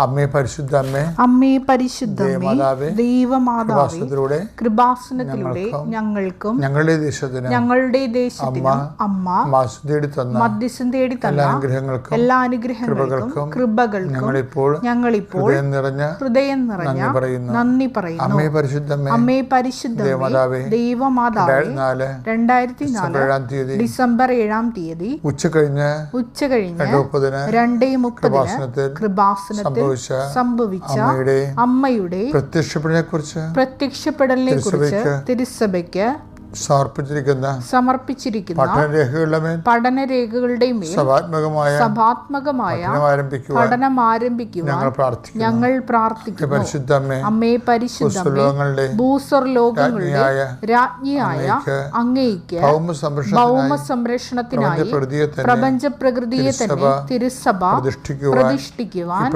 അമ്മേ പരിശുദ്ധ അമ്മേ അമ്മേ പരിശുദ്ധ ദേവമാതാവേ, കൃപാസനത്തിലൂടെ ഞങ്ങൾക്കും ഞങ്ങളുടെ ദേശത്തിന് ഞങ്ങളുടെ ദേശത്തിനും അമ്മ മാസം തേടി തന്ന മധ്യസ്ഥം തേടി എല്ലാ തന്ന അനുഗ്രഹങ്ങൾക്കും എല്ലാ അനുഗ്രഹങ്ങൾക്കും കൃപകൾക്കും ഞങ്ങളിപ്പോൾ ഞങ്ങളിപ്പോൾ ഹൃദയം നിറഞ്ഞ ഹൃദയം നിറഞ്ഞ നന്ദി പറയുന്നു. നന്ദി പറയുന്നു. അമ്മേ പരിശുദ്ധ അമ്മേ പരിശുദ്ധ ദൈവമാതാവേ ദേവമാതാവേ, രണ്ടായിരത്തി നാല് ഏഴാം തീയതി ഡിസംബർ ഏഴാം തീയതി ഉച്ച കഴിഞ്ഞ് ഉച്ച കഴിഞ്ഞ് രണ്ട് മുപ്പതിന് കൃപാസനത്തിൽ സംഭവിച്ച അമ്മയുടെ പ്രത്യക്ഷപ്പെടിനെ കുറിച്ച് പ്രത്യക്ഷപ്പെടലിനെ കുറിച്ച് തിരുസഭയ്ക്ക് സമർപ്പിച്ചിരിക്കുന്ന സമർപ്പിച്ചിരിക്കുന്ന പഠനരേഖകളുടെ പഠനരേഖകളുടെ സഭാത്മകമായ സഭാത്മകമായ പഠനം ആരംഭിക്കുക ഞങ്ങൾ പ്രാർത്ഥിക്കുന്നു. ഞങ്ങൾ പ്രാർത്ഥിക്കുന്നു. പരിശുദ്ധ അമ്മേ പരിശുദ്ധങ്ങളുടെ ഭൂസ്വർ ലോകങ്ങളുടെ രാജ്ഞിയായ അങ്ങയ്ക്ക് ഭൗമ സംരക്ഷണത്തിനായി പ്രപഞ്ച പ്രകൃതിയെ തന്നെ തിരുസഭ പ്രതിഷ്ഠിക്കുവാൻ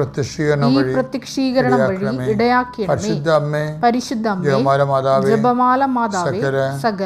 ഈ പ്രത്യക്ഷീകരണം വഴി ഇടയാക്കിയ പരിശുദ്ധ അമ്മേ പരിശുദ്ധ അമ്മേ ജപമാല മാതാവ് ജപമാല മാതാവേ സകല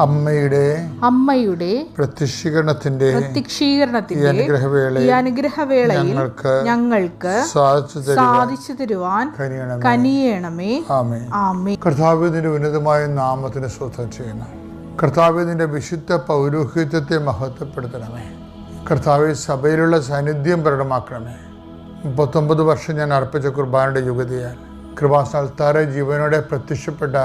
അമ്മയുടെ അമ്മയുടെ പ്രത്യക്ഷീകരണത്തിന്റെ പ്രത്യക്ഷീകരണത്തിന്റെ അനുഗ്രഹവേള ഈ അനുഗ്രഹവേളയിൽ ഞങ്ങൾക്ക് ഞങ്ങൾക്ക് സാധിച്ചു തരുവാൻ കനിയണം കനിയണമേ. ആമേ ആമേ കർത്താവിന്റെ ഉന്നതമായ നാമത്തിന് സ്വന്തം ചെയ്യുന്നു. കർത്താവിന്റെ വിശുദ്ധ പൗരോഹിത്യത്തെ മഹത്വപ്പെടുത്തണമേ. കർത്താവ് സഭയിലുള്ള സാന്നിധ്യം പ്രകടമാക്കണമേ. മുപ്പത്തൊമ്പത് വർഷം ഞാൻ അർപ്പിച്ച കുർബാനയുടെ യുഗതിയാൽ കൃപാസ്ഥാനത്താറെ ജീവനോടെ പ്രത്യക്ഷപ്പെട്ട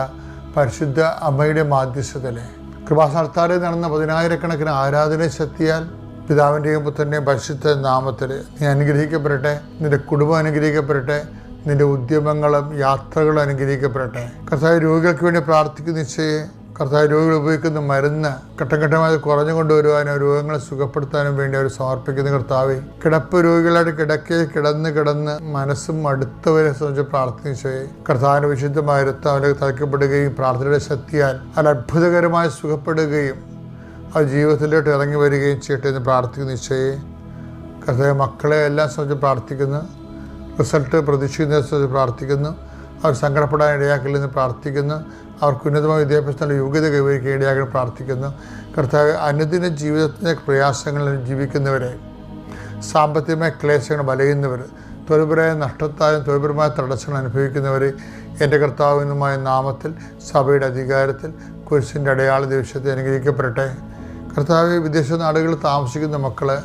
പരിശുദ്ധ അമ്മയുടെ മാധ്യസ്ഥതയിലെ കൃപാസ്ഥാനത്താറെ നടന്ന പതിനായിരക്കണക്കിന് ആരാധന ശക്തിയാൽ പിതാവിന്റെയും പുത്രന്റെയും പരിശുദ്ധ നാമത്തിൽ നീ അനുഗ്രഹിക്കപ്പെടട്ടെ. നിന്റെ കുടുംബം അനുഗ്രഹിക്കപ്പെടട്ടെ. നിന്റെ ഉദ്യമങ്ങളും യാത്രകളും അനുഗ്രഹിക്കപ്പെടട്ടെ. കർത്താവ് രോഗികൾക്ക് വേണ്ടി പ്രാർത്ഥിക്കുന്ന നിശ്ചയെ കർത്താവ് രോഗികൾ ഉപയോഗിക്കുന്ന മരുന്ന് ഘട്ടംഘട്ടമായി കുറഞ്ഞു കൊണ്ടുവരുവാനും രോഗങ്ങളെ സുഖപ്പെടുത്താനും വേണ്ടി അവർ സമർപ്പിക്കുന്ന കർത്താവെ കിടപ്പ് രോഗികളായിട്ട് കിടക്കയിൽ കിടന്ന് കിടന്ന് മനസ്സും അടുത്തവരെ സംബന്ധിച്ച് പ്രാർത്ഥിച്ചേ കർത്താവിന് വിശുദ്ധമായ രക്തം അവരെ തളിക്കപ്പെടുകയും പ്രാർത്ഥനയുടെ ശക്തിയാൽ അത് അത്ഭുതകരമായി സുഖപ്പെടുകയും അവർ ജീവിതത്തിലോട്ട് ഇറങ്ങി വരികയും ചെയ്യട്ടെ എന്ന് പ്രാർത്ഥിക്കുന്ന നിശ്ചയെ കർത്താവ് മക്കളെ എല്ലാം സംബന്ധിച്ച് പ്രാർത്ഥിക്കുന്നു. റിസൾട്ട് പ്രതീക്ഷിക്കുന്നതിനെ സംബന്ധിച്ച് പ്രാർത്ഥിക്കുന്നു. അവർ സങ്കടപ്പെടാൻ ഇടയാക്കില്ലെന്ന് പ്രാർത്ഥിക്കുന്നു. അവർക്ക് ഉന്നതമായ വിദ്യാഭ്യാസത്തിന്റെ യോഗ്യത കൈവരിക്കാൻ ഇടയാക്കാൻ പ്രാർത്ഥിക്കുന്നു. കർത്താവ് അനുദിന ജീവിതത്തിന്റെ പ്രയാസങ്ങളിൽ ജീവിക്കുന്നവരെ സാമ്പത്തികമായ ക്ലേശങ്ങൾ വലയുന്നവർ തൊഴിൽപരമായ നഷ്ടത്താലും തൊഴിൽപരമായ തടസ്സങ്ങൾ അനുഭവിക്കുന്നവർ എന്റെ കർത്താവിനുമായ നാമത്തിൽ സഭയുടെ അധികാരത്തിൽ കുരിശിന്റെ അടയാള ദിവസത്തെ അനുഗ്രഹിക്കപ്പെടട്ടെ. കർത്താവ് വിദേശ നാടുകളിൽ താമസിക്കുന്ന മക്കൾ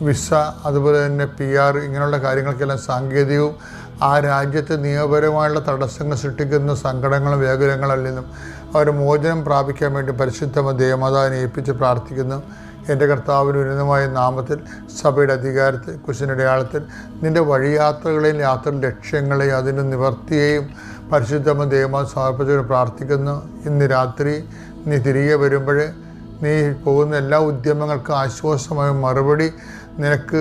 വിസ അതുപോലെ തന്നെ പി ആർ ഇങ്ങനെയുള്ള കാര്യങ്ങൾക്കെല്ലാം സാങ്കേതികവും ആ രാജ്യത്ത് നിയമപരമായുള്ള തടസ്സങ്ങൾ സൃഷ്ടിക്കുന്ന സങ്കടങ്ങളും വ്യാകുലങ്ങളിൽ നിന്നും അവർ മോചനം പ്രാപിക്കാൻ വേണ്ടി പരിശുദ്ധമ ദേവമാതാവിനെ ഏൽപ്പിച്ച് പ്രാർത്ഥിക്കുന്നു. എന്റെ കർത്താവിന് ഉന്നതമായ നാമത്തിൽ സഭയുടെ അധികാരത്തിൽ കുശിനടയാളത്തിൽ നിന്റെ വഴിയാത്രകളെയും യാത്ര ലക്ഷ്യങ്ങളെയും അതിന്റെ നിവർത്തിയെയും പരിശുദ്ധമ ദേവമാ സമർപ്പിച്ചുകൊണ്ട് പ്രാർത്ഥിക്കുന്നു. ഇന്ന് രാത്രി നീ തിരികെ വരുമ്പോൾ നീ പോകുന്ന എല്ലാ ഉദ്യമങ്ങൾക്കും ആശ്വാസമായ മറുപടി നിനക്ക്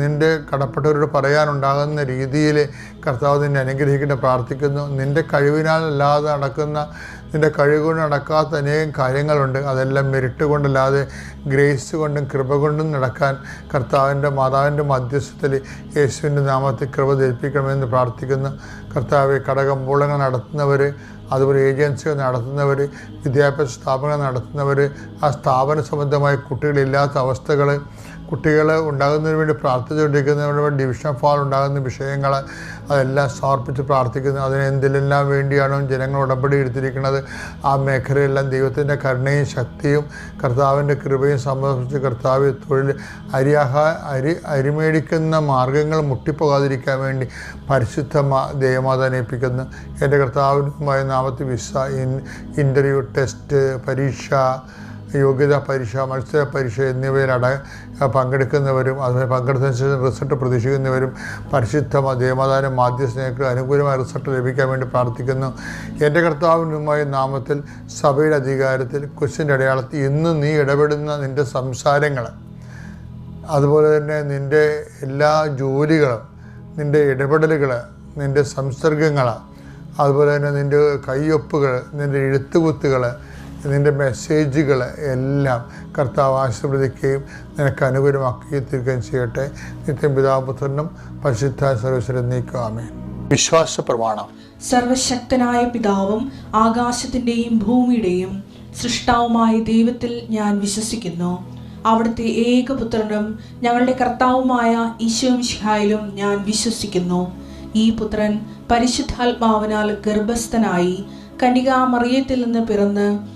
നിന്റെ കടപ്പെട്ടവരോട് പറയാനുണ്ടാകുന്ന രീതിയിൽ കർത്താവ് നിന്നെ അനുഗ്രഹിക്കേണ്ട പ്രാർത്ഥിക്കുന്നു. നിന്റെ കഴിവിനാൽ അല്ലാതെ നടക്കുന്ന നിന്റെ കഴിവുകൊണ്ട് നടക്കാത്ത അനേകം കാര്യങ്ങളുണ്ട്. അതെല്ലാം മെരിട്ട് കൊണ്ടല്ലാതെ ഗ്രേസ് കൊണ്ടും കൃപ കൊണ്ടും നടക്കാൻ കർത്താവിന്റെ മാതാവിന്റെ മധ്യസ്ഥത്തിൽ യേശുവിന്റെ നാമത്തിൽ കൃപ ധരിപ്പിക്കണമെന്ന് പ്രാർത്ഥിക്കുന്നു. കർത്താവ് കടകമ്പോളങ്ങൾ നടത്തുന്നവർ അതുപോലെ ഏജൻസികൾ നടത്തുന്നവർ വിദ്യാഭ്യാസ സ്ഥാപനങ്ങൾ നടത്തുന്നവർ ആ സ്ഥാപന സംബന്ധമായ കുട്ടികളില്ലാത്ത അവസ്ഥകൾ കുട്ടികൾ ഉണ്ടാകുന്നതിന് വേണ്ടി പ്രാർത്ഥിച്ചുകൊണ്ടിരിക്കുന്നതിന് വേണ്ടി ഡിവിഷൻ ഫാൾ ഉണ്ടാകുന്ന വിഷയങ്ങൾ അതെല്ലാം സമർപ്പിച്ച് പ്രാർത്ഥിക്കുന്നു. അതിന് എന്തിലെല്ലാം വേണ്ടിയാണോ ജനങ്ങൾ ഉടമ്പടി എടുത്തിരിക്കുന്നത്? ആ മേഖലയെല്ലാം ദൈവത്തിന്റെ കരുണയും ശക്തിയും കർത്താവിന്റെ കൃപയും സമർപ്പിച്ച് കർത്താവ് തൊഴിൽ അരിയാഹ അരി അരിമേടിക്കുന്ന മാർഗങ്ങൾ മുട്ടിപ്പോകാതിരിക്കാൻ വേണ്ടി പരിശുദ്ധ ദേവമാതാനേൽപ്പിക്കുന്നു എന്റെ കർത്താവിനുമായ നാമത്തെ വിസ ഇൻ ഇന്റർവ്യൂ ടെസ്റ്റ് പരീക്ഷ യോഗ്യതാ പരീക്ഷ മത്സര പരീക്ഷ എന്നിവയിൽ അട പങ്കെടുക്കുന്നവരും അതുപോലെ പങ്കെടുത്തതിന് ശേഷം റിസൾട്ട് പ്രതീക്ഷിക്കുന്നവരും പരിശുദ്ധ ദേവമാതാനും മാധ്യസ്ഥനേക്ക് അനുകൂലമായ റിസൾട്ട് ലഭിക്കാൻ വേണ്ടി പ്രാർത്ഥിക്കുന്നു. എന്റെ കർത്താവിനുമായ നാമത്തിൽ സഭയുടെ അധികാരത്തിൽ കൊച്ചിന്റെ അടയാളത്തിൽ ഇന്ന് നീ ഇടപെടുന്ന നിന്റെ സംസാരങ്ങൾ അതുപോലെ തന്നെ നിന്റെ എല്ലാ ജോലികളും നിന്റെ ഇടപെടലുകൾ നിന്റെ സംസർഗങ്ങൾ അതുപോലെ തന്നെ നിന്റെ കയ്യൊപ്പുകൾ നിന്റെ എഴുത്തുകുത്തുകൾ നിന്റെ മെസ്സേജുകൾ എല്ലാം കർത്താവ് ആശീർവദിക്കുകയും നിനക്ക് അനുകൂലമാക്കുകയും തീർക്കുകയും ചെയ്യട്ടെ. നിത്യം പിതാപുത്രനും പരിശുദ്ധ സർവീശ്വരം നീക്കാമേ വിശ്വാസ പ്രമാണം സർവശക്തനായ പിതാവും ആകാശത്തിന്റെയും ഭൂമിയുടെയും സൃഷ്ടാവുമായ ദൈവത്തിൽ ഞാൻ വിശ്വസിക്കുന്നു. അവിടുത്തെ ഏകപുത്രനും ഞങ്ങളുടെ കർത്താവുമായ ഈശോമിഷിഹായിലും ഞാൻ വിശ്വസിക്കുന്നു. ഈ പുത്രൻ പരിശുദ്ധാത്മാവിനാൽ ഗർഭസ്ഥനായി കണികാമറിയത്തിൽ നിന്ന് പിറന്ന്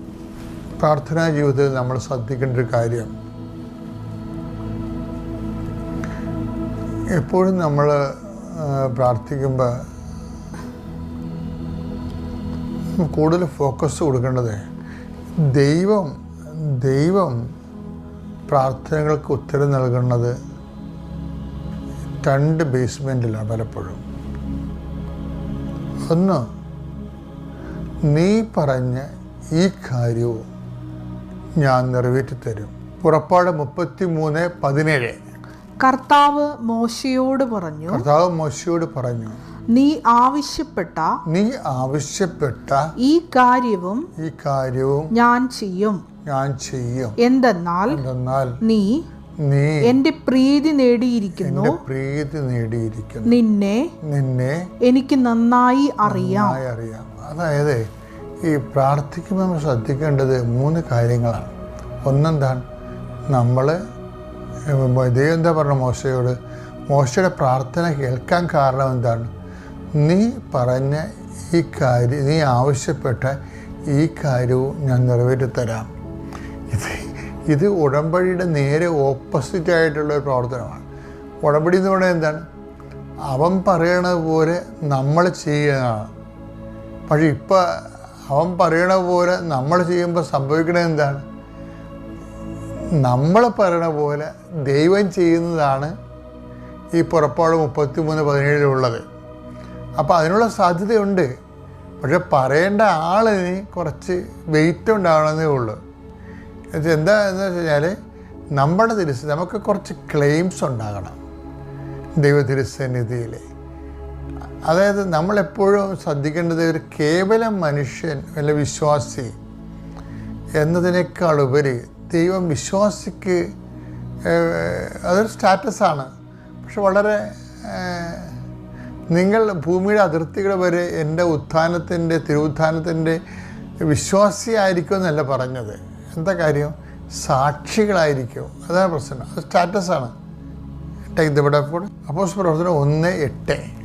പ്രാർത്ഥനാ ജീവിതത്തിൽ നമ്മൾ ശ്രദ്ധിക്കേണ്ട ഒരു കാര്യം. എപ്പോഴും നമ്മൾ പ്രാർത്ഥിക്കുമ്പോൾ കൂടുതൽ ഫോക്കസ് കൊടുക്കേണ്ടത് ദൈവം ദൈവം പ്രാർത്ഥനകൾക്ക് ഉത്തരം നൽകുന്നത് രണ്ട് ബേസ്മെന്റിലാണ് പലപ്പോഴും. ഒന്ന് നീ പറഞ്ഞ ഈ കാര്യവും ഞാൻ നിറവേറ്റിത്തരും പുറപ്പാട് മുപ്പത്തി മൂന്ന് പതിനേഴ്. കർത്താവ് മോശയോട് പറഞ്ഞു കർത്താവ് മോശയോട് പറഞ്ഞു നീ ആവശ്യപ്പെട്ട നീ ആവശ്യപ്പെട്ട ഈ കാര്യവും ഈ കാര്യവും ഞാൻ ചെയ്യും. ഞാൻ ചെയ്യും. എന്തെന്നാൽ എന്തെന്നാൽ നീ നീ എന്റെ പ്രീതി നേടിയിരിക്കുന്നു. പ്രീതി നേടിയിരിക്കുന്നു. നിന്നെ നിന്നെ എനിക്ക് നന്നായി അറിയാം. അറിയാം. അതായത് ഈ പ്രാർത്ഥിക്കുമ്പോൾ നമ്മൾ ശ്രദ്ധിക്കേണ്ടത് മൂന്ന് കാര്യങ്ങളാണ്. ഒന്നെന്താണ്? നമ്മൾ ദൈവം എന്താ പറഞ്ഞ മോശയോട്? മോശയുടെ പ്രാർത്ഥന കേൾക്കാൻ കാരണം എന്താണ്? നീ പറഞ്ഞ ഈ കാര്യം നീ ആവശ്യപ്പെട്ട ഈ കാര്യവും ഞാൻ നിറവേറ്റിത്തരാം. ഇത് ഇത് ഉടമ്പടിയുടെ നേരെ ഓപ്പോസിറ്റ് ആയിട്ടുള്ള ഒരു പ്രവർത്തനമാണ്. ഉടമ്പടി എന്ന് പറയുന്നത് എന്താണ്? അവൻ പറയണത് പോലെ നമ്മൾ ചെയ്യുന്നതാണ്. പക്ഷേ ഇപ്പം അവൻ പറയണ പോലെ നമ്മൾ ചെയ്യുമ്പോൾ സംഭവിക്കണത് എന്താണ്? നമ്മൾ പറയണ പോലെ ദൈവം ചെയ്യുന്നതാണ് ഈ പുറപ്പാട് മുപ്പത്തി മൂന്ന് പതിനേഴിലുള്ളത് അപ്പോൾ അതിനുള്ള സാധ്യതയുണ്ട്. പക്ഷെ പറയേണ്ട ആളിന് കുറച്ച് വെയിറ്റ് ഉണ്ടാവണമെന്നേ ഉള്ളൂ. എന്താ എന്ന് വെച്ച് കഴിഞ്ഞാൽ നമ്മുടെ തിരുസ് നമുക്ക് കുറച്ച് ക്ലെയിംസ് ഉണ്ടാകണം ദൈവ തിരുസന്നിധിയിൽ അതായത് നമ്മളെപ്പോഴും ശ്രദ്ധിക്കേണ്ടത് ഒരു കേവലം മനുഷ്യൻ അല്ല വിശ്വാസി എന്നതിനേക്കാൾ ഉപരി ദൈവം വിശ്വാസിക്ക് അതൊരു സ്റ്റാറ്റസാണ്. പക്ഷെ വളരെ നിങ്ങൾ ഭൂമിയുടെ അതിർത്തികൾ വരെ എന്റെ ഉത്ഥാനത്തിന്റെ തിരുവുത്ഥാനത്തിന്റെ വിശ്വാസിയായിരിക്കും എന്നല്ല പറഞ്ഞത്. എന്താ കാര്യം? സാക്ഷികളായിരിക്കും. അതാണ് പ്രശ്നം. അത് സ്റ്റാറ്റസാണ്. ടേക്ക് ദ ബിഡ് അപ്പോസ് പ്രവർത്തനം ഒന്ന് എട്ട്.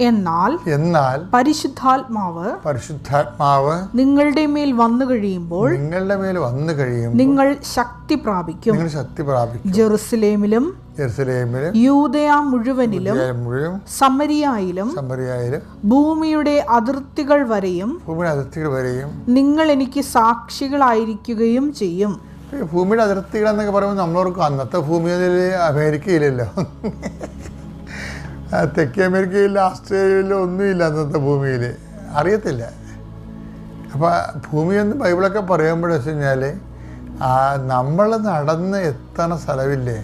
എന്നാൽ എന്നാൽ പരിശുദ്ധാത്മാവ് പരിശുദ്ധാത്മാവ് നിങ്ങളുടെ മേൽ വന്നു കഴിയുമ്പോൾ നിങ്ങളുടെ മേൽ വന്നു കഴിയുമ്പോൾ നിങ്ങൾ ശക്തി പ്രാപിക്കും. നിങ്ങൾ ശക്തി പ്രാപിക്കും. ജെറുസലേമിലും ജെറുസലേമിലും യൂതയ മുഴുവനിലും സമരിയായിലും സമരിയായാലും ഭൂമിയുടെ അതിർത്തികൾ വരെയും ഭൂമിയുടെ അതിർത്തികൾ വരെയും നിങ്ങൾ എനിക്ക് സാക്ഷികളായിരിക്കുകയും ചെയ്യും. ഭൂമിയുടെ അതിർത്തികൾ എന്നൊക്കെ പറയുമ്പോൾ നമ്മളോർക്കും അന്നത്തെ ഭൂമിയിൽ അമേരിക്കയിലല്ലോ തെക്കേ അമേരിക്കയിൽ ഓസ്ട്രേലിയയിലോ ഒന്നുമില്ല അന്നത്തെ ഭൂമിയിൽ. അറിയത്തില്ല. അപ്പോൾ ഭൂമിയെന്ന് ബൈബിളൊക്കെ പറയുമ്പോഴെന്ന് വെച്ച് കഴിഞ്ഞാൽ നമ്മൾ നടന്ന് എത്തണ സ്ഥലമില്ലേ?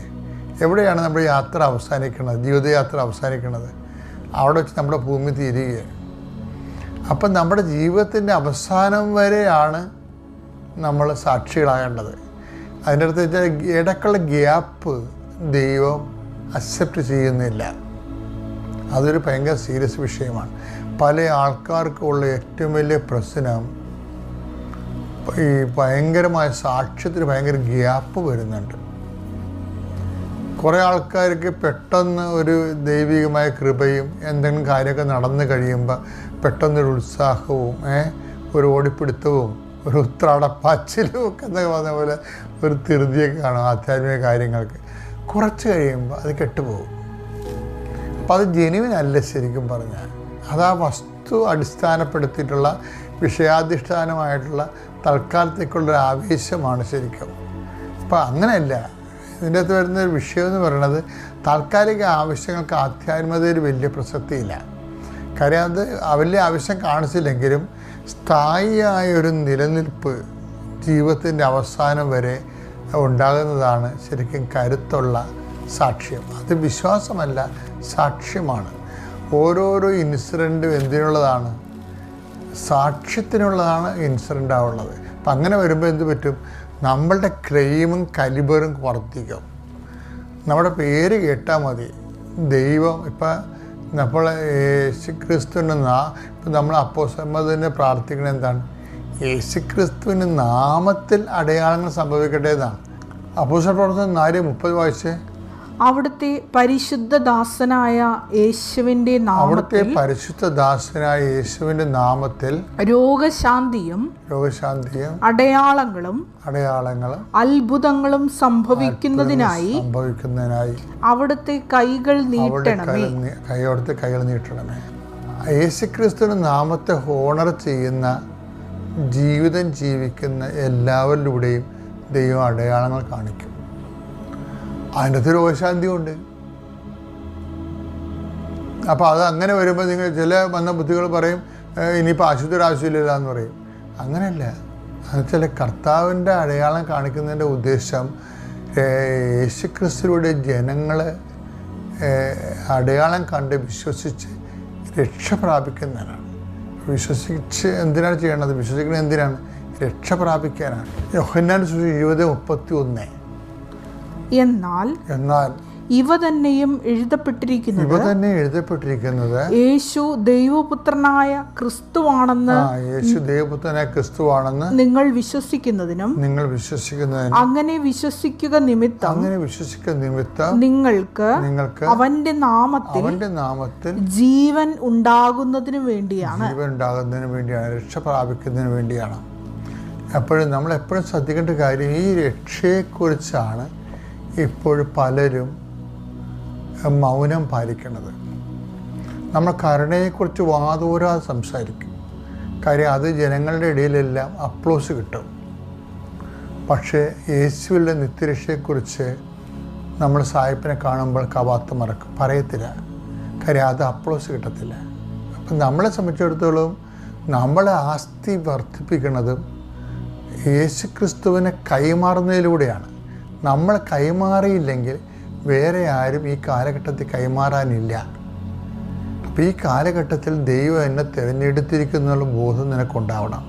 എവിടെയാണ് നമ്മുടെ യാത്ര അവസാനിക്കുന്നത് ജീവിതയാത്ര അവസാനിക്കുന്നത് അവിടെ വെച്ച് നമ്മുടെ ഭൂമി തീരുകയാണ്. അപ്പം നമ്മുടെ ജീവിതത്തിന്റെ അവസാനം വരെയാണ് നമ്മൾ സാക്ഷികളാകേണ്ടത്. അതിന്റെ അടുത്ത് വെച്ചാൽ ഇടക്കുള്ള ഗ്യാപ്പ് ദൈവം അക്സെപ്റ്റ് ചെയ്യുന്നില്ല. അതൊരു ഭയങ്കര സീരിയസ് വിഷയമാണ്. പല ആൾക്കാർക്കുള്ള ഏറ്റവും വലിയ പ്രശ്നം ഈ ഭയങ്കരമായ സാക്ഷ്യത്തിന് ഭയങ്കര ഗ്യാപ്പ് വരുന്നുണ്ട്. കുറേ ആൾക്കാർക്ക് പെട്ടെന്ന് ഒരു ദൈവികമായ കൃപയും എന്തെങ്കിലും കാര്യമൊക്കെ നടന്നു കഴിയുമ്പോൾ പെട്ടെന്നൊരു ഉത്സാഹവും ഒരു ഓടിപ്പിടുത്തവും ഒരു ഉത്രാടപ്പാച്ചിലും ഒക്കെ എന്നൊക്കെ പറഞ്ഞ പോലെ ഒരു തിരുതിയൊക്കെ കാണും ആധ്യാത്മിക കാര്യങ്ങൾക്ക്. കുറച്ച് കഴിയുമ്പോൾ അത് കെട്ടുപോകും. അപ്പോൾ അത് ജെനുവിൻ അല്ല ശരിക്കും പറഞ്ഞാൽ അത് ആ വസ്തു അടിസ്ഥാനപ്പെടുത്തിയിട്ടുള്ള വിഷയാധിഷ്ഠാനമായിട്ടുള്ള തൽക്കാലത്തേക്കുള്ളൊരു ആവേശമാണ് ശരിക്കും. അപ്പോൾ അങ്ങനെയല്ല. ഇതിന്റെ അകത്ത് വരുന്ന ഒരു വിഷയം എന്ന് പറയുന്നത് താൽക്കാലിക ആവശ്യങ്ങൾക്ക് ആധ്യാത്മതയിൽ വലിയ പ്രസക്തിയില്ല. കാര്യം അത് വലിയ ആവശ്യം കാണിച്ചില്ലെങ്കിലും സ്ഥായിയായ ഒരു നിലനിൽപ്പ് ജീവിതത്തിന്റെ അവസാനം വരെ ഉണ്ടാകുന്നതാണ് ശരിക്കും കരുത്തുള്ള സാക്ഷ്യം. അത് വിശ്വാസമല്ല സാക്ഷ്യമാണ്. ഓരോരോ ഇൻസിഡന്റും എന്തിനുള്ളതാണ്? സാക്ഷ്യത്തിനുള്ളതാണ് ഇൻസിഡന്റ് ആവുള്ളത് അപ്പം അങ്ങനെ വരുമ്പോൾ എന്ത് പറ്റും? നമ്മളുടെ ക്രെയിമും കലിബറും വർദ്ധിക്കും. നമ്മുടെ പേര് കേട്ടാൽ മതി. ദൈവം ഇപ്പം നമ്മൾ യേശുക്രിസ്തുവിന്റെ നാ ഇപ്പം നമ്മൾ അപ്പോസമ്മതിനെ പ്രാർത്ഥിക്കുന്നത് എന്താണ്? യേശുക്രിസ്തുവിന്റെ നാമത്തിൽ അടയാളങ്ങൾ സംഭവിക്കട്ടെ എന്നാണ് അപ്പോസ പ്രവർത്തനം നാല് മുപ്പത് വായിച്ചേ? അവിടുത്തെ പരിശുദ്ധ ദാസനായ യേശുവിന്റെ അവിടുത്തെ നാമത്തിൽ പരിശുദ്ധ ദാസനായ യേശുവിന്റെ നാമത്തിൽ രോഗശാന്തിയും രോഗശാന്തിയും അടയാളങ്ങളും അടയാളങ്ങളും അത്ഭുതങ്ങളും സംഭവിക്കുന്നതിനായി സംഭവിക്കുന്നതിനായി അവിടുത്തെ കൈകൾ അവിടെ നീട്ടണമേ. കൈയോടത്ത് കൈകൾ നീട്ടണമേ. യേശുക്രിസ്തുവിന്റെ നാമത്തെ ഹോണർ ചെയ്യുന്ന ജീവിതം ജീവിക്കുന്ന എല്ലാവരിലൂടെയും ദൈവം അടയാളങ്ങൾ കാണിക്കും. അതിന്റെ അകത്ത് രോഗശാന്തിയുണ്ട്. അപ്പോൾ അത് അങ്ങനെ വരുമ്പോൾ നിങ്ങൾ ചില വന്ന ബുദ്ധികൾ പറയും "ഏഹ്, ഇനിയിപ്പോൾ ആശുപത്രി ആവശ്യമില്ല എന്ന് പറയും. അങ്ങനെയല്ല. എന്നുവെച്ചാൽ കർത്താവിന്റെ അടയാളം കാണിക്കുന്നതിന്റെ ഉദ്ദേശം യേശുക്രിസ്തുവിടെ ജനങ്ങൾ അടയാളം കണ്ട് വിശ്വസിച്ച് രക്ഷ പ്രാപിക്കുന്നതിനാണ് വിശ്വസിച്ച് എന്തിനാണ് ചെയ്യേണ്ടത്? വിശ്വസിക്കുന്നത് എന്തിനാണ്? രക്ഷ പ്രാപിക്കാനാണ്. ഇരുപത് മുപ്പത്തി ഒന്ന് എന്നാൽ എന്നാൽ ഇവ തന്നെയും ഇവ തന്നെ എഴുതപ്പെട്ടിരിക്കുന്നത് യേശു ദൈവപുത്രനായ ക്രിസ്തുവാണെന്ന് യേശു ദൈവപുത്രനായ ക്രിസ്തുവാണെന്ന് നിങ്ങൾ വിശ്വസിക്കുന്നതിനും നിങ്ങൾ വിശ്വസിക്കുന്നതിനും അങ്ങനെ വിശ്വസിക്കുക നിമിത്തം അങ്ങനെ വിശ്വസിക്കുക നിമിത്തം നിങ്ങൾക്ക് നിങ്ങൾക്ക് അവന്റെ നാമത്തിൽ അവന്റെ നാമത്തിൽ ജീവൻ ഉണ്ടാകുന്നതിന് വേണ്ടിയാണ്. ജീവൻ ഉണ്ടാകുന്നതിന് വേണ്ടിയാണ് രക്ഷ പ്രാപിക്കുന്നതിന് വേണ്ടിയാണ്. അപ്പോഴും നമ്മൾ എപ്പോഴും ശ്രദ്ധിക്കേണ്ട കാര്യം ഈ രക്ഷയെക്കുറിച്ചാണ്. ഇപ്പോഴും പലരും മൗനം പാലിക്കുന്നത്. നമ്മൾ കരുണയെക്കുറിച്ച് വാതോരാതെ സംസാരിക്കും. കാര്യം അത് ജനങ്ങളുടെ ഇടയിലെല്ലാം അപ്ലോസ് കിട്ടും. പക്ഷേ യേശുവിന്റെ നിത്യരക്ഷയെക്കുറിച്ച് നമ്മൾ സായിപ്പിനെ കാണുമ്പോൾ കവാത്ത് മറക്കും. പറയത്തില്ല. കാര്യം അത് അപ്ലോസ് കിട്ടത്തില്ല. അപ്പം നമ്മളെ സംബന്ധിച്ചിടത്തോളം നമ്മളെ ആസ്തി വർദ്ധിപ്പിക്കുന്നതും യേശുക്രിസ്തുവിനെ കൈമാറുന്നതിലൂടെയാണ്. നമ്മൾ കൈമാറിയില്ലെങ്കിൽ വേറെ ആരും ഈ കാലഘട്ടത്തിൽ കൈമാറാനില്ല. അപ്പോൾ ഈ കാലഘട്ടത്തിൽ ദൈവം എന്നെ തിരഞ്ഞെടുത്തിരിക്കുന്നുള്ള ബോധം നിനക്കുണ്ടാവണം.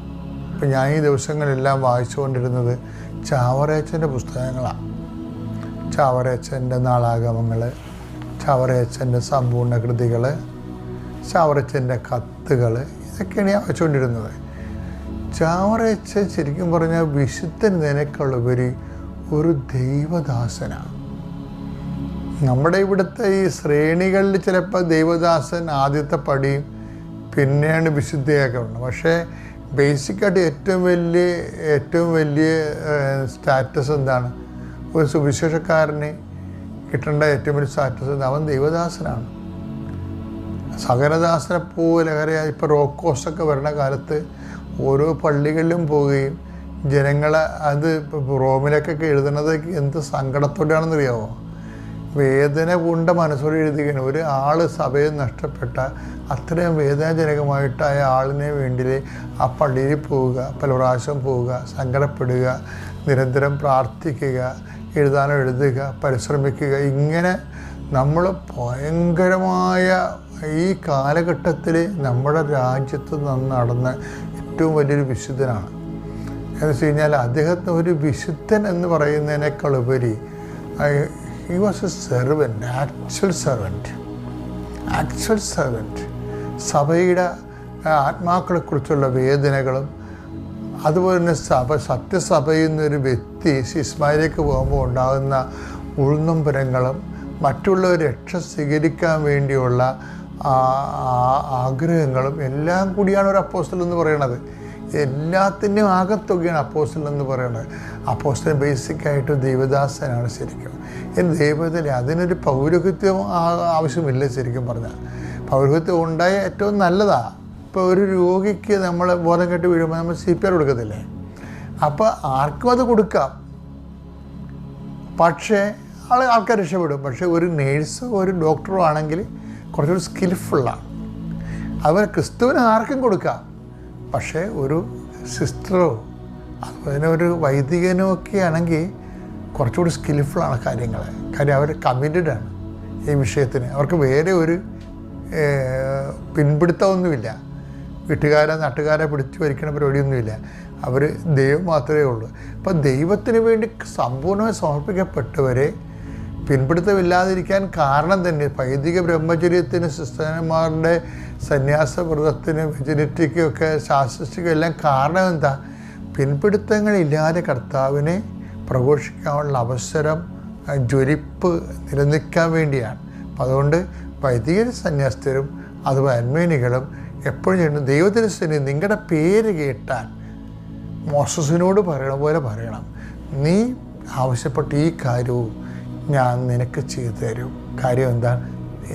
അപ്പം ഞാൻ ഈ ദിവസങ്ങളെല്ലാം വായിച്ചുകൊണ്ടിരുന്നത് ചാവറേച്ചന്റെ പുസ്തകങ്ങളാണ് ചാവറേച്ചന്റെ നാളാഗമങ്ങൾ ചാവറേച്ചന്റെ സമ്പൂർണ കൃതികൾ ചാവറേച്ചന്റെ കത്തുകൾ ഇതൊക്കെയാണ് ഞാൻ വായിച്ചുകൊണ്ടിരുന്നത്. ചാവറേച്ചൻ ശരിക്കും പറഞ്ഞാൽ വിശുദ്ധൻ നിനക്കുള്ളവരി ഒരു ദൈവദാസനാണ് നമ്മുടെ ഇവിടുത്തെ ഈ ശ്രേണികളിൽ ചിലപ്പോൾ ദൈവദാസൻ ആദ്യത്തെ പടിയും പിന്നെയാണ് വിശുദ്ധയൊക്കെ ഉണ്ട് പക്ഷേ ബേസിക്കായിട്ട് ഏറ്റവും വലിയ ഏറ്റവും വലിയ സ്റ്റാറ്റസ് എന്താണ്? ഒരു സുവിശേഷക്കാരന് കിട്ടേണ്ട ഏറ്റവും വലിയ സ്റ്റാറ്റസ് എന്താണ്? അവൻ ദൈവദാസനാണ്. സകലദാസനെ പോലെ ഇപ്പോൾ റോക്കോസൊക്കെ വരുന്ന കാലത്ത് ഓരോ പള്ളികളിലും പോവുകയും ജനങ്ങളെ അത് റോമിലേക്കൊക്കെ എഴുതുന്നത് എന്ത് സങ്കടത്തോടെയാണെന്നറിയാമോ വേദന കൊണ്ട മനസ്സോടെ എഴുതുകയാണ് ഒരു ആൾ സഭയിൽ നഷ്ടപ്പെട്ട അത്രയും വേദനാജനകമായിട്ടായ ആളിനെ വേണ്ടി ആ പള്ളിയിൽ പോവുക പല പ്രാവശ്യം പോവുക സങ്കടപ്പെടുക നിരന്തരം പ്രാർത്ഥിക്കുക എഴുതാനോ എഴുതുക പരിശ്രമിക്കുക ഇങ്ങനെ നമ്മൾ ഭയങ്കരമായ ഈ കാലഘട്ടത്തിൽ നമ്മുടെ രാജ്യത്ത് നടന്ന ഏറ്റവും വലിയൊരു വിശുദ്ധനാണ്. എന്ന് വെച്ച് കഴിഞ്ഞാൽ അദ്ദേഹത്തെ ഒരു വിശുദ്ധൻ എന്ന് പറയുന്നതിനേക്കാൾ ഉപരി he was a servant actual servant actual servant സഭയുടെ ആത്മാക്കളെക്കുറിച്ചുള്ള വേദനകളും അതുപോലെ തന്നെ സഭ സത്യസഭയിൽ നിന്നൊരു വ്യക്തി ഇസ്മായിലേക്ക് പോകുമ്പോൾ ഉണ്ടാകുന്ന ഉൾനമ്പരങ്ങളും മറ്റുള്ളവർ രക്ഷ സ്വീകരിക്കാൻ വേണ്ടിയുള്ള ആഗ്രഹങ്ങളും എല്ലാം കൂടിയാണ് ഒരു അപ്പോസ്റ്റൽ എന്ന് പറയുന്നത് എല്ലാത്തിന്റെയും ആകത്തുകയാണ് അപ്പോസ്റ്റൽ എന്ന് പറയുന്നത്. അപ്പോസ്റ്റൽ ബേസിക്കായിട്ട് ദൈവദാസനാണ് ശരിക്കും. ഈ ദൈവത്തിൽ അതിനൊരു പൗരോഹിത്യം ആവശ്യമില്ല ശരിക്കും പറഞ്ഞാൽ. പൗരോഹിത്യം ഉണ്ടായ ഏറ്റവും നല്ലതാണ് ഇപ്പോൾ ഒരു രോഗിക്ക് നമ്മൾ ബോധം കെട്ടി വീഴുമ്പോൾ നമ്മൾ സി പി ആർ കൊടുക്കത്തില്ലേ? അപ്പോൾ ആർക്കും അത് കൊടുക്കാം. പക്ഷേ ആൾ ആൾക്കാർ രക്ഷപ്പെടും. പക്ഷേ ഒരു നേഴ്സോ ഒരു ഡോക്ടറോ ആണെങ്കിൽ കുറച്ചുകൂടി സ്കിൽഫുള്ളാണ് അതുപോലെ ക്രിസ്തുവിന് ആർക്കും കൊടുക്കാം. പക്ഷേ ഒരു സിസ്റ്ററോ അതുപോലെ ഒരു വൈദികനോ ഒക്കെ ആണെങ്കിൽ കുറച്ചുകൂടി സ്കിൽഫുള്ളാണ് കാര്യങ്ങൾ കാര്യം അവർ കമ്മിറ്റഡ് ആണ് ഈ വിഷയത്തിന്. അവർക്ക് വേറെ ഒരു പിൻപിടുത്തമൊന്നുമില്ല. വീട്ടുകാരെ നാട്ടുകാരെ പിടിച്ചു വരിക്കണ പരിപാടിയൊന്നുമില്ല. അവർ ദൈവം മാത്രമേ ഉള്ളൂ. അപ്പം ദൈവത്തിന് വേണ്ടി സമ്പൂർണമായി സമർപ്പിക്കപ്പെട്ടവരെ പിൻപിടുത്തമില്ലാതിരിക്കാൻ കാരണം തന്നെ വൈദിക ബ്രഹ്മചര്യത്തിന് സിസ്റ്റന്മാരുടെ സന്യാസ വ്രതത്തിനും വിജനിറ്റിക്കും ഒക്കെ ശാസ്ത്രത്തിക്കും എല്ലാം കാരണം എന്താ? പിൻപിടുത്തങ്ങളില്ലാതെ കർത്താവിനെ പ്രഘോഷിക്കാനുള്ള അവസരം ജ്വലിപ്പ് നിലനിൽക്കാൻ വേണ്ടിയാണ്. അപ്പം അതുകൊണ്ട് വൈദിക സന്യാസ്തരും അതുപോലെ അന്മേനികളും എപ്പോഴും ചെയ്യണം ദൈവത്തിന് സ്ഥിതി നിങ്ങളുടെ പേര് കേട്ടാൽ മോസസിനോട് പറയണ പോലെ പറയണം. നീ ആവശ്യപ്പെട്ട ഈ കാര്യവും ഞാൻ നിനക്ക് ചെയ്തു തരും. കാര്യം എന്താ?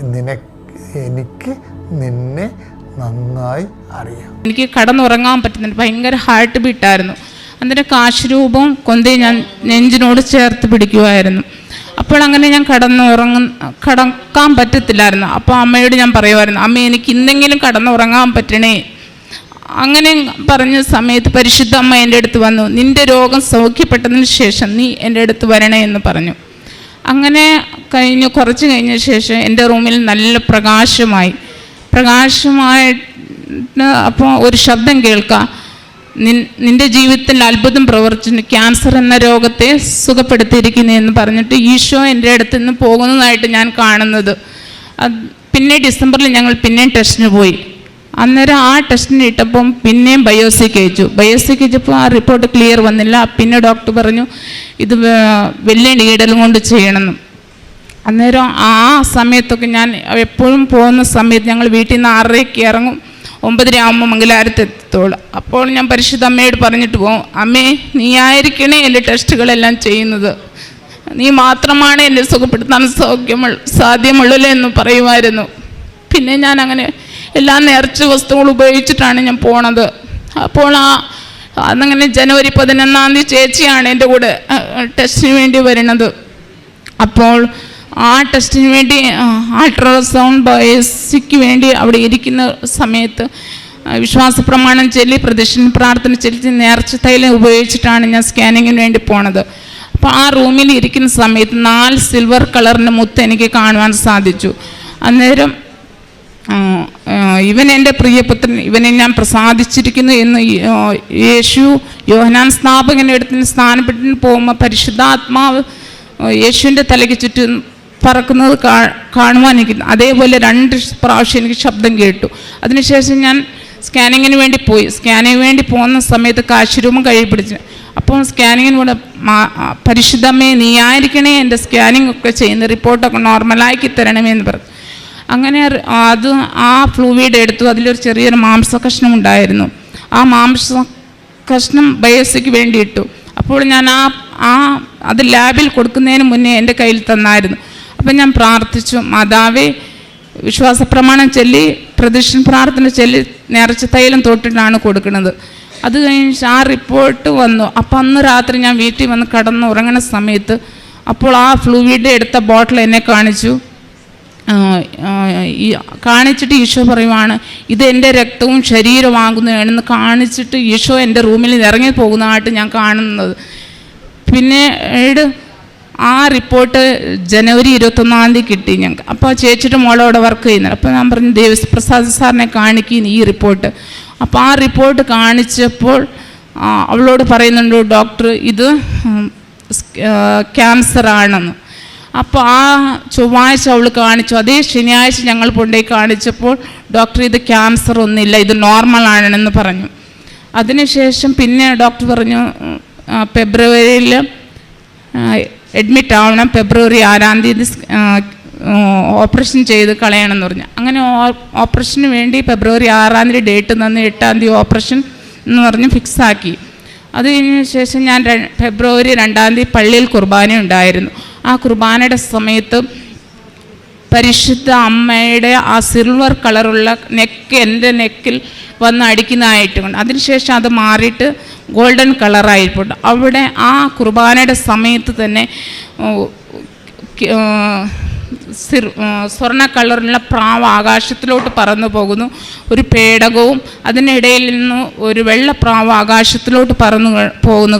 നിനക്ക് എനിക്ക് നിന്നെ നന്നായി അറിയാം. എനിക്ക് കടന്നുറങ്ങാൻ പറ്റുന്നില്ല. ഭയങ്കര ഹാർട്ട് ബീറ്റായിരുന്നു അതിന്റെ കാശുരൂപവും കൊന്തി ഞാൻ നെഞ്ചിനോട് ചേർത്ത് പിടിക്കുമായിരുന്നു അപ്പോൾ അങ്ങനെ ഞാൻ കടന്നുറങ്ങ കടക്കാൻ പറ്റത്തില്ലായിരുന്നു. അപ്പോൾ അമ്മയോട് ഞാൻ പറയുമായിരുന്നു അമ്മ എനിക്ക് ഇന്നെങ്കിലും കടന്നുറങ്ങാൻ പറ്റണേ. അങ്ങനെ പറഞ്ഞ സമയത്ത് പരിശുദ്ധ അമ്മ എന്റെ അടുത്ത് വന്നു നിന്റെ രോഗം സൗഖ്യപ്പെട്ടതിന് ശേഷം നീ എന്റെ അടുത്ത് വരണേ എന്ന് പറഞ്ഞു. അങ്ങനെ കഴിഞ്ഞ് കുറച്ച് കഴിഞ്ഞ ശേഷം എന്റെ റൂമിൽ നല്ല പ്രകാശമായി. പ്രകാശമായിട്ട് അപ്പോൾ ഒരു ശബ്ദം കേൾക്കാം. നിൻ നിന്റെ ജീവിതത്തിൽ അത്ഭുതം പ്രവർത്തിച്ചു ക്യാൻസർ എന്ന രോഗത്തെ സുഖപ്പെടുത്തിയിരിക്കുന്നു എന്ന് പറഞ്ഞിട്ട് ഈശോ എന്റെ അടുത്ത് നിന്ന് പോകുന്നതായിട്ട് ഞാൻ കാണുന്നത്. പിന്നെ ഡിസംബറിൽ ഞങ്ങൾ പിന്നെയും ടെസ്റ്റിന് പോയി. അന്നേരം ആ ടെസ്റ്റിന് ഇട്ടപ്പം പിന്നെയും ബയോസിക്ക് അയച്ചു ബയോസിക്ക് അയച്ചപ്പോൾ ആ റിപ്പോർട്ട് ക്ലിയർ വന്നില്ല. പിന്നെ ഡോക്ടർ പറഞ്ഞു ഇത് വലിയ നീടലും കൊണ്ട് ചെയ്യണമെന്ന്. അന്നേരം ആ സമയത്തൊക്കെ ഞാൻ എപ്പോഴും പോകുന്ന സമയത്ത് ഞങ്ങൾ വീട്ടിൽ നിന്ന് ആറരയ്ക്ക് ഇറങ്ങും. ഒമ്പതര ആകുമ്പോൾ മംഗലാരത്ത് എത്തത്തോളൂ അപ്പോൾ ഞാൻ പരിശുദ്ധ അമ്മയോട് പറഞ്ഞിട്ട് പോകും അമ്മേ നീ ആയിരിക്കണേ എന്റെ ടെസ്റ്റുകളെല്ലാം ചെയ്യുന്നത്. നീ മാത്രമാണ് എന്നെ സുഖപ്പെടുത്താൻ സൗഖ്യമുള്ള സാധ്യമുള്ളല്ലോ എന്ന് പറയുമായിരുന്നു. പിന്നെ ഞാൻ അങ്ങനെ എല്ലാ നേർച്ച വസ്തുക്കളും ഉപയോഗിച്ചിട്ടാണ് ഞാൻ പോണത്. അപ്പോൾ ആ അന്നങ്ങനെ ജനുവരി പതിനൊന്നാം തീയതി ചേച്ചിയാണ് എന്റെ കൂടെ ടെസ്റ്റിന് വേണ്ടി വരുന്നത് അപ്പോൾ ആ ടെസ്റ്റിന് വേണ്ടി അൾട്രാസൗണ്ട് ബയോസിക്ക് വേണ്ടി അവിടെ ഇരിക്കുന്ന സമയത്ത് വിശ്വാസ പ്രമാണം ചൊല്ലി പ്രദക്ഷിണ പ്രാർത്ഥന ചൊല്ലി നേർച്ച തൈലം ഉപയോഗിച്ചിട്ടാണ് ഞാൻ സ്കാനിങ്ങിന് വേണ്ടി പോണത്. അപ്പോൾ ആ റൂമിൽ ഇരിക്കുന്ന സമയത്ത് നാല് സിൽവർ കളറിന്റെ മുത്ത് എനിക്ക് കാണുവാൻ സാധിച്ചു. അന്നേരം ഇവൻ എന്റെ പ്രിയപുത്രൻ ഇവനെ ഞാൻ പ്രസാദിച്ചിരിക്കുന്നു എന്ന് യേശു യോഹനാൻ സ്ഥാപകന്റെ അടുത്ത് സ്ഥാനപ്പെട്ടിന് പോകുമ്പോൾ പരിശുദ്ധാത്മാവ് യേശുവിന്റെ തലയ്ക്ക് ചുറ്റും പറക്കുന്നത് കാണുവാൻ എനിക്ക് അതേപോലെ രണ്ട് പ്രാവശ്യം എനിക്ക് ശബ്ദം കേട്ടു. അതിനുശേഷം ഞാൻ സ്കാനിങ്ങിന് വേണ്ടി പോയി. സ്കാനിങ്ങിന് വേണ്ടി പോകുന്ന സമയത്ത് കാശിരൂപം കൈ പിടിച്ചു. അപ്പോൾ സ്കാനിങ്ങിന് കൂടെ പരിശുദ്ധമേ നീ ആയിരിക്കണേ എന്റെ സ്കാനിങ് ഒക്കെ ചെയ്യുന്ന റിപ്പോർട്ടൊക്കെ നോർമലാക്കി തരണമേ എന്ന് പറഞ്ഞു. അങ്ങനെ അത് ആ ഫ്ലൂയിഡ് എടുത്തു. അതിലൊരു ചെറിയൊരു മാംസ കഷ്ണം ഉണ്ടായിരുന്നു. ആ മാംസ കഷ്ണം ബയോസിക്ക് വേണ്ടി ഇട്ടു. അപ്പോൾ ഞാൻ ആ ആ അത് ലാബിൽ കൊടുക്കുന്നതിന് മുന്നേ എന്റെ കയ്യിൽ തന്നായിരുന്നു. അപ്പം ഞാൻ പ്രാർത്ഥിച്ചു മാതാവേ വിശ്വാസ പ്രമാണം ചൊല്ലി പ്രദക്ഷിണ പ്രാർത്ഥന ചൊല്ലി നേർച്ച തൈലം തൊട്ടിട്ടാണ് കൊടുക്കുന്നത്. അത് കഴിഞ്ഞ് ആ റിപ്പോർട്ട് വന്നു. അപ്പം അന്ന് രാത്രി ഞാൻ വീട്ടിൽ വന്ന് കടന്ന് ഉറങ്ങുന്ന സമയത്ത് അപ്പോൾ ആ ഫ്ലൂവിഡ് എടുത്ത ബോട്ടിൽ എന്നെ കാണിച്ചു. ഈ കാണിച്ചിട്ട് ഈശോ പറയുവാണ് ഇത് എന്റെ രക്തവും ശരീരമാകുന്നതാണെന്ന് കാണിച്ചിട്ട് ഈശോ എന്റെ റൂമിൽ ഇറങ്ങി പോകുന്നതായിട്ട് ഞാൻ കാണുന്നത്. പിന്നീട് ആ റിപ്പോർട്ട് ജനുവരി ഇരുപത്തൊന്നാം തീയതി കിട്ടി ഞങ്ങൾക്ക് അപ്പോൾ ചേച്ചിയുടെ മോളോടെ വർക്ക് ചെയ്യുന്നത് അപ്പോൾ ഞാൻ പറഞ്ഞു ദേവപ്രസാദ് സാറിനെ കാണിക്കുന്ന ഈ റിപ്പോർട്ട് അപ്പോൾ ആ റിപ്പോർട്ട് കാണിച്ചപ്പോൾ അവളോട് പറയുന്നുണ്ട് ഡോക്ടർ ഇത് ക്യാൻസർ ആണെന്ന്. അപ്പോൾ ആ ചൊവ്വാഴ്ച അവൾ കാണിച്ചു. അതേ ശനിയാഴ്ച ഞങ്ങൾ കൊണ്ടുപോയി കാണിച്ചപ്പോൾ ഡോക്ടർ ഇത് ക്യാൻസർ ഒന്നുമില്ല ഇത് നോർമൽ ആണെന്ന് പറഞ്ഞു. അതിനുശേഷം പിന്നെ ഡോക്ടർ പറഞ്ഞു ഫെബ്രുവരിയിൽ അഡ്മിറ്റ് ആവണം. ഫെബ്രുവരി ആറാം തീയതി ഓപ്പറേഷൻ ചെയ്ത് കളയണമെന്ന് പറഞ്ഞു. അങ്ങനെ ഓപ്പറേഷന് വേണ്ടി ഫെബ്രുവരി ആറാം തീയതി ഡേറ്റ് തന്ന് എട്ടാം തീയതി ഓപ്പറേഷൻ എന്ന് പറഞ്ഞ് ഫിക്സാക്കി അത് കഴിഞ്ഞ ശേഷം ഞാൻ ഫെബ്രുവരി രണ്ടാം തീയതി പള്ളിയിൽ കുർബാന ഉണ്ടായിരുന്നു ആ കുർബാനയുടെ സമയത്ത് പരിശുദ്ധ അമ്മയുടെ ആ സിൽവർ കളറുള്ള നെക്ക് എന്റെ നെക്കിൽ വന്ന് അടിക്കുന്നതായിട്ട് കൊണ്ട് അതിനുശേഷം അത് മാറിയിട്ട് ഗോൾഡൻ കളറായിട്ടുണ്ട്. അവിടെ ആ കുർബാനയുടെ സമയത്ത് തന്നെ സ്വർണ കളറുള്ള പ്രാവ് ആകാശത്തിലോട്ട് പറന്നു പോകുന്നു. ഒരു പേടകവും അതിനിടയിൽ നിന്ന് ഒരു വെള്ള പ്രാവ് ആകാശത്തിലോട്ട് പറന്നു പോകുന്നു.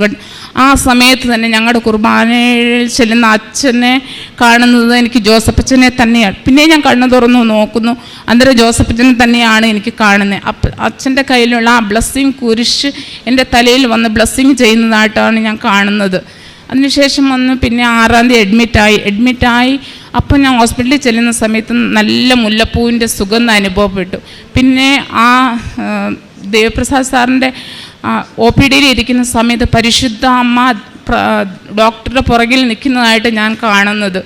ആ സമയത്ത് തന്നെ ഞങ്ങളുടെ കുർബാനയിൽ ചെല്ലുന്ന അച്ഛനെ കാണുന്നത് എനിക്ക് ജോസഫച്ചനെ തന്നെയാണ്. പിന്നെ ഞാൻ കണ്ണു തുറന്നു നോക്കുന്നു. അന്നേരം ജോസഫച്ചനെ തന്നെയാണ് എനിക്ക് കാണുന്നത്. അപ്പം അച്ഛന്റെ കയ്യിലുള്ള ആ ബ്ലസ്സിങ് കുരിശ് എന്റെ തലയിൽ വന്ന് ബ്ലസ്സിങ് ചെയ്യുന്നതായിട്ടാണ് ഞാൻ കാണുന്നത്. അതിനുശേഷം വന്ന് പിന്നെ ആറാം തീയതി അഡ്മിറ്റായി. അഡ്മിറ്റായി അപ്പം ഞാൻ ഹോസ്പിറ്റലിൽ ചെല്ലുന്ന സമയത്ത് നല്ല മുല്ലപ്പൂവിന്റെ സുഗന്ധം അനുഭവപ്പെട്ടു. പിന്നെ ആ ദേവപ്രസാദ് സാറിന്റെ ഒ പി ഡിയിൽ ഇരിക്കുന്ന സമയത്ത് പരിശുദ്ധ അമ്മ ഡോക്ടറുടെ പുറകിൽ നിൽക്കുന്നതായിട്ട് ഞാൻ കാണുന്നത്.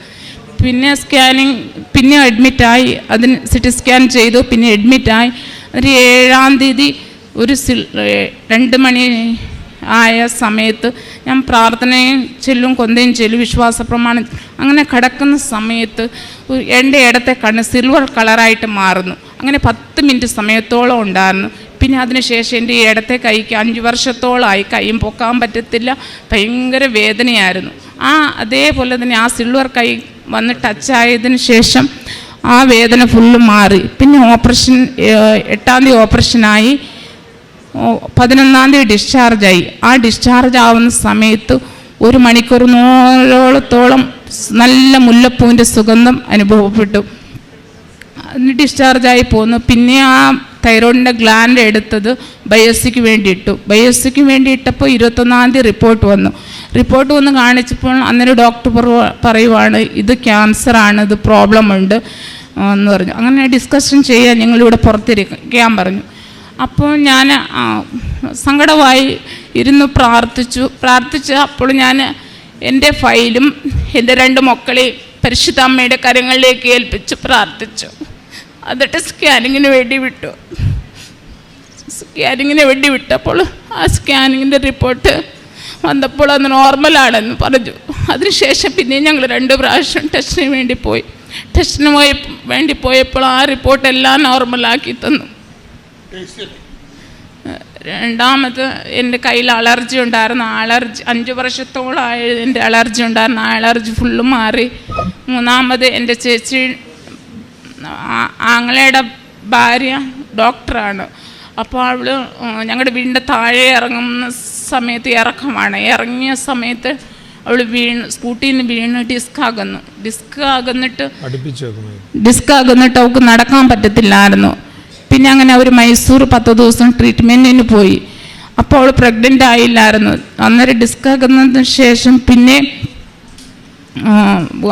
പിന്നെ സ്കാനിങ് പിന്നെ അഡ്മിറ്റായി അതിന് സി ടി സ്കാൻ ചെയ്തു പിന്നെ അഡ്മിറ്റായി. ഒരു ഏഴാം തീയതി ഒരു രണ്ട് മണി ആയ സമയത്ത് ഞാൻ പ്രാർത്ഥനയും ചെല്ലും കൊന്തയും ചെല്ലും വിശ്വാസ പ്രമാണം അങ്ങനെ കിടക്കുന്ന സമയത്ത് എന്റെ ഇടത്തെ കണ്ണ് സിൽവർ കളറായിട്ട് മാറുന്നു. അങ്ങനെ പത്ത് മിനിറ്റ് സമയത്തോളം ഉണ്ടായിരുന്നു. പിന്നെ അതിനുശേഷം എന്റെ ഈ ഇടത്തെ കൈക്ക് അഞ്ച് വർഷത്തോളമായി കൈയും പൊക്കാൻ പറ്റത്തില്ല. ഭയങ്കര വേദനയായിരുന്നു. ആ അതേപോലെ തന്നെ ആ സിൽവർ കൈ വന്ന് ടച്ചായതിനു ശേഷം ആ വേദന ഫുള്ള് മാറി. പിന്നെ ഓപ്പറേഷൻ എട്ടാം തീയതി ഓപ്പറേഷനായി പതിനൊന്നാം തീയതി ഡിസ്ചാർജായി ആ ഡിസ്ചാർജ് ആവുന്ന സമയത്ത് ഒരു മണിക്കൂർ നൂറോളത്തോളം നല്ല മുല്ലപ്പൂവിന്റെ സുഗന്ധം അനുഭവപ്പെട്ടു. ഡിസ്ചാർജായി പോന്നു. പിന്നെ ആ തൈറോയിഡിന്റെ ഗ്ലാൻഡ് എടുത്തത് ബയോസിക്ക് വേണ്ടി ഇട്ടു ബയോസിക്ക് വേണ്ടി ഇട്ടപ്പോൾ ഇരുപത്തൊന്നാം തീയതി റിപ്പോർട്ട് വന്നു. റിപ്പോർട്ട് വന്ന് കാണിച്ചപ്പോൾ അന്നേരം ഡോക്ടർ പറ- പറയുവാണ് ഇത് ക്യാൻസറാണ് ഇത് പ്രോബ്ലം ഉണ്ട് എന്ന് പറഞ്ഞു. അങ്ങനെ ഡിസ്കഷൻ ചെയ്യാൻ ഞങ്ങളിവിടെ പുറത്തിരിക്കാൻ പറഞ്ഞു. അപ്പോൾ ഞാൻ സങ്കടമായി ഇരുന്ന് പ്രാർത്ഥിച്ചു. പ്രാർത്ഥിച്ച് അപ്പോൾ ഞാൻ എന്റെ ഫയലും എന്റെ രണ്ട് മക്കളെയും പരിശുദ്ധ അമ്മയുടെ കരങ്ങളിലേക്ക് ഏൽപ്പിച്ച് പ്രാർത്ഥിച്ചു. എന്നിട്ട് സ്കാനിങ്ങിന് വേണ്ടി വിട്ടു. സ്കാനിങ്ങിന് വേണ്ടി വിട്ടപ്പോൾ ആ സ്കാനിങ്ങിന്റെ റിപ്പോർട്ട് വന്നപ്പോൾ അത് നോർമലാണെന്ന് പറഞ്ഞു. അതിനുശേഷം പിന്നെ ഞങ്ങൾ രണ്ട് പ്രാവശ്യം ടെസ്റ്റിന് വേണ്ടി പോയി. ടെസ്റ്റിന് പോയി വേണ്ടി പോയപ്പോൾ ആ റിപ്പോർട്ട് എല്ലാം നോർമലാക്കി തന്നു. രണ്ടാമത് എന്റെ കയ്യിൽ അലർജി ഉണ്ടായിരുന്നു. അലർജി അഞ്ച് വർഷത്തോളമായി എന്റെ അലർജി ഉണ്ടായിരുന്നു. ആ അലർജി ഫുള്ള് മാറി. മൂന്നാമത് എന്റെ ചേച്ചി ആങ്ങളയുടെ ഭാര്യ ഡോക്ടറാണ്. അപ്പോൾ അവൾ ഞങ്ങളുടെ വീടിന്റെ താഴെ ഇറങ്ങുന്ന സമയത്ത് ഇറക്കമാണ്. ഇറങ്ങിയ സമയത്ത് അവൾ വീണ് സ്കൂട്ടിയിൽ നിന്ന് വീണ് ഡിസ്ക് ആകുന്നു ഡിസ്ക് ആകുന്നിട്ട് ഡിസ്ക് ആകുന്നിട്ട് അവൾക്ക് നടക്കാൻ പറ്റത്തില്ലായിരുന്നു. പിന്നെ അങ്ങനെ അവർ മൈസൂർ പത്ത് ദിവസം ട്രീറ്റ്മെന്റിന് പോയി. അപ്പോൾ അവൾ പ്രഗ്നന്റ് ആയില്ലായിരുന്നു. അന്നേരം ഡിസ്ക് ആകുന്നതിന് ശേഷം പിന്നെ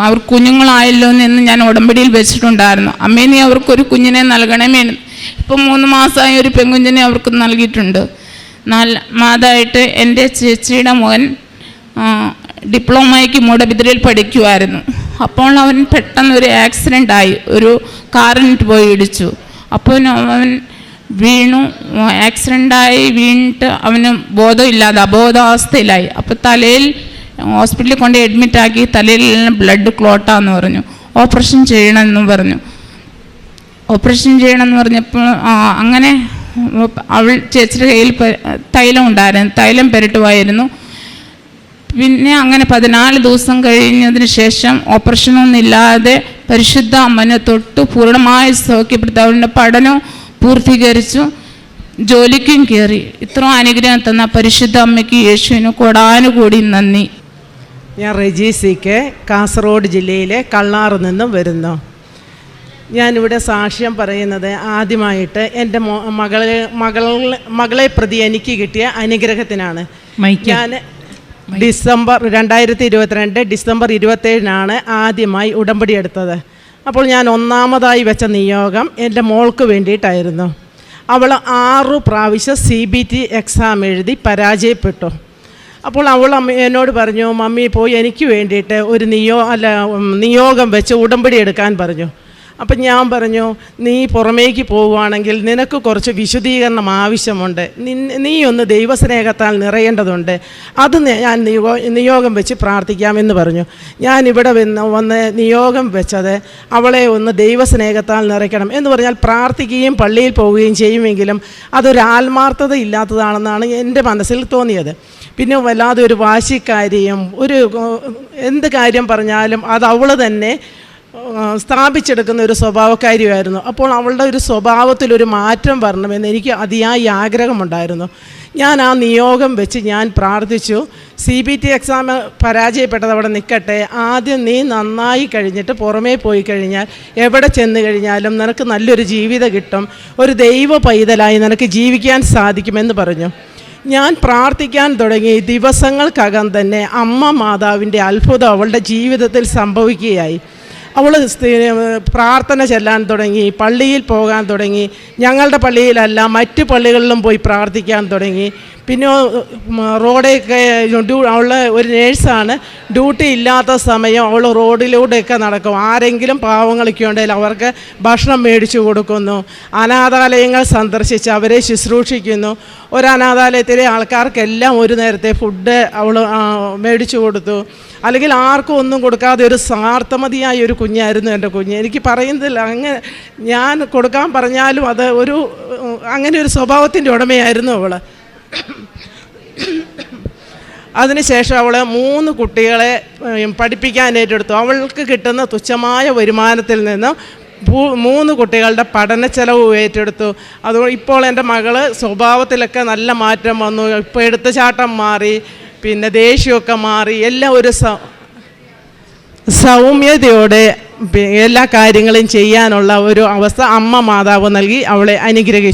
അവർ കുഞ്ഞുങ്ങളായല്ലോ എന്ന് ഞാൻ ഉടമ്പടിയിൽ വെച്ചിട്ടുണ്ടായിരുന്നു. അമ്മേ നീ അവർക്കൊരു കുഞ്ഞിനെ നൽകണമേ. ഇപ്പം മൂന്ന് മാസമായി ഒരു പെൺകുഞ്ഞിനെ അവർക്ക് നൽകിയിട്ടുണ്ട്. നാലാമതായിട്ട് എന്റെ ചേച്ചിയുടെ മോൻ ഡിപ്ലോമയ്ക്ക് മൂടബിദ്രയിൽ പഠിക്കുമായിരുന്നു അപ്പോൾ അവൻ പെട്ടെന്ന് ഒരു ആക്സിഡന്റ് ആയി. ഒരു കാറിനിട്ട് പോയി ഇടിച്ചു. അപ്പോൾ അവൻ വീണു. ആക്സിഡന്റായി വീണിട്ട് അവന് ബോധമില്ലാതെ അബോധാവസ്ഥയിലായി. അപ്പോൾ തലയിൽ ഹോസ്പിറ്റലിൽ കൊണ്ട് അഡ്മിറ്റാക്കി തലയിൽ ബ്ലഡ് ക്ലോട്ടാന്ന് പറഞ്ഞു. ഓപ്പറേഷൻ ചെയ്യണമെന്നും പറഞ്ഞു. ഓപ്പറേഷൻ ചെയ്യണമെന്ന് പറഞ്ഞപ്പോൾ അങ്ങനെ അവൾ ചേച്ചിയുടെ കയ്യിൽ തൈലം ഉണ്ടായിരുന്നു. തൈലം പെരട്ടുമായിരുന്നു. പിന്നെ അങ്ങനെ പതിനാല് ദിവസം കഴിഞ്ഞതിന് ശേഷം ഓപ്പറേഷനൊന്നും ഇല്ലാതെ പരിശുദ്ധ അമ്മനെ തൊട്ട് പൂർണമായി സൗഖ്യപ്പെടുത്തി അവളുടെ പഠനം പൂർത്തീകരിച്ചു. ജോലിക്കും കയറി. ഇത്രയും അനുഗ്രഹം തന്ന പരിശുദ്ധ അമ്മയ്ക്ക് യേശുവിന് കൊടാനുകൂടി നന്ദി. ഞാൻ റെജി സി കെ കാസർഗോഡ് ജില്ലയിലെ കള്ളാറ് നിന്നും വരുന്നു. ഞാനിവിടെ സാക്ഷ്യം പറയുന്നത് ആദ്യമായിട്ട് എന്റെ മോ- മകളെ മകൾ മകളെ പ്രതി എനിക്ക് കിട്ടിയ അനുഗ്രഹത്തിനാണ്. ഞാൻ ഡിസംബർ രണ്ടായിരത്തി ഇരുപത്തിരണ്ട് ഡിസംബർ ഇരുപത്തേഴിനാണ് ആദ്യമായി ഉടമ്പടി എടുത്തത്. അപ്പോൾ ഞാൻ ഒന്നാമതായി വെച്ച നിയോഗം എന്റെ മോൾക്ക് വേണ്ടിയിട്ടായിരുന്നു. അവൾ ആറു പ്രാവശ്യം സി ബി ടി എക്സാം എഴുതി പരാജയപ്പെട്ടു. അപ്പോൾ അവൾ എന്നോട് പറഞ്ഞു മമ്മി പോയി എനിക്ക് വേണ്ടിയിട്ട് ഒരു നിയോ അല്ല നിയോഗം വെച്ച് ഉടമ്പടി എടുക്കാൻ പറഞ്ഞു. അപ്പം ഞാൻ പറഞ്ഞു നീ പുറമേക്ക് പോവുകയാണെങ്കിൽ നിനക്ക് കുറച്ച് വിശുദ്ധീകരണം ആവശ്യമുണ്ട്. നി ഒന്ന് ദൈവസ്നേഹത്താൽ നിറയേണ്ടതുണ്ട്. അത് ഞാൻ നിയോ നിയോഗം വെച്ച് പ്രാർത്ഥിക്കാമെന്ന് പറഞ്ഞു. ഞാൻ ഇവിടെ വന്ന് വന്ന് നിയോഗം വെച്ചത് അവളെ ഒന്ന് ദൈവസ്നേഹത്താൽ നിറയ്ക്കണം എന്ന് പറഞ്ഞാൽ പ്രാർത്ഥിക്കുകയും പള്ളിയിൽ പോവുകയും ചെയ്യുമെങ്കിലും അതൊരു ആത്മാർത്ഥത ഇല്ലാത്തതാണെന്നാണ് എന്റെ മനസ്സിൽ തോന്നിയത്. പിന്നെ വല്ലാതെ ഒരു വാശിക്കാരിയും ഒരു എന്ത് കാര്യം പറഞ്ഞാലും അത് അവൾ തന്നെ സ്ഥാപിച്ചെടുക്കുന്ന ഒരു സ്വഭാവക്കാരിയായിരുന്നു. അപ്പോൾ അവളുടെ ഒരു സ്വഭാവത്തിലൊരു മാറ്റം വരണമെന്ന് എനിക്ക് അതിയായി ആഗ്രഹമുണ്ടായിരുന്നു. ഞാൻ ആ നിയോഗം വെച്ച് ഞാൻ പ്രാർത്ഥിച്ചു സി ബി ടി എക്സാം പരാജയപ്പെട്ടത് അവിടെ നിൽക്കട്ടെ. ആദ്യം നീ നന്നായി കഴിഞ്ഞിട്ട് പുറമേ പോയി കഴിഞ്ഞാൽ എവിടെ ചെന്ന് കഴിഞ്ഞാലും നിനക്ക് നല്ലൊരു ജീവിതം കിട്ടും. ഒരു ദൈവ പൈതലായി നിനക്ക് ജീവിക്കാൻ സാധിക്കുമെന്ന് പറഞ്ഞു. ഞാൻ പ്രാർത്ഥിക്കാൻ തുടങ്ങി ദിവസങ്ങൾക്കകം തന്നെ അമ്മ മാതാവിന്റെ അത്ഭുതം അവളുടെ ജീവിതത്തിൽ സംഭവിക്കുകയായി. അവൾ പ്രാർത്ഥന ചെല്ലാൻ തുടങ്ങി പള്ളിയിൽ പോകാൻ തുടങ്ങി ഞങ്ങളുടെ പള്ളിയിലല്ല മറ്റു പള്ളികളിലും പോയി പ്രാർത്ഥിക്കാൻ തുടങ്ങി. പിന്നെ റോഡൊക്കെ അവൾ ഒരു നേഴ്സാണ്. ഡ്യൂട്ടി ഇല്ലാത്ത സമയം അവൾ റോഡിലൂടെയൊക്കെ നടക്കും. ആരെങ്കിലും പാവങ്ങളൊക്കെ ഉണ്ടെങ്കിൽ അവർക്ക് ഭക്ഷണം മേടിച്ചു കൊടുക്കുന്നു. അനാഥാലയങ്ങൾ സന്ദർശിച്ച് അവരെ ശുശ്രൂഷിക്കുന്നു. ഒരു അനാഥാലയത്തിലെ ആൾക്കാർക്കെല്ലാം ഒരു നേരത്തെ ഫുഡ് അവൾ മേടിച്ചു കൊടുത്തു. അല്ലെങ്കിൽ ആർക്കും ഒന്നും കൊടുക്കാതെ ഒരു സ്വാർത്ഥമതിയായ ഒരു കുഞ്ഞായിരുന്നു എന്റെ കുഞ്ഞ്. എനിക്ക് പറയുന്നില്ല അങ്ങനെ ഞാൻ കൊടുക്കാൻ പറഞ്ഞാലും അത് ഒരു അങ്ങനെ ഒരു സ്വഭാവത്തിന്റെ ഉടമയായിരുന്നു അവൾ അതിനുശേഷം അവൾ മൂന്ന് കുട്ടികളെ പഠിപ്പിക്കാൻ ഏറ്റെടുത്തു. അവൾക്ക് കിട്ടുന്ന തുച്ഛമായ വരുമാനത്തിൽ നിന്ന് മൂന്ന് കുട്ടികളുടെ പഠന ചെലവ് ഏറ്റെടുത്തു. അതുകൊണ്ട് ഇപ്പോൾ എന്റെ മകൾ സ്വഭാവത്തിലൊക്കെ നല്ല മാറ്റം വന്നു. ഇപ്പോൾ എടുത്തുചാട്ടം മാറി പിന്നെ ദേഷ്യമൊക്കെ മാറി എല്ലാം ഒരു സൗമ്യതയോടെ എല്ലാ കാര്യങ്ങളും ചെയ്യാനുള്ള ഒരു അവസ്ഥ അമ്മ മാതാവ് നൽകി അവളെ അനുഗ്രഹിച്ചു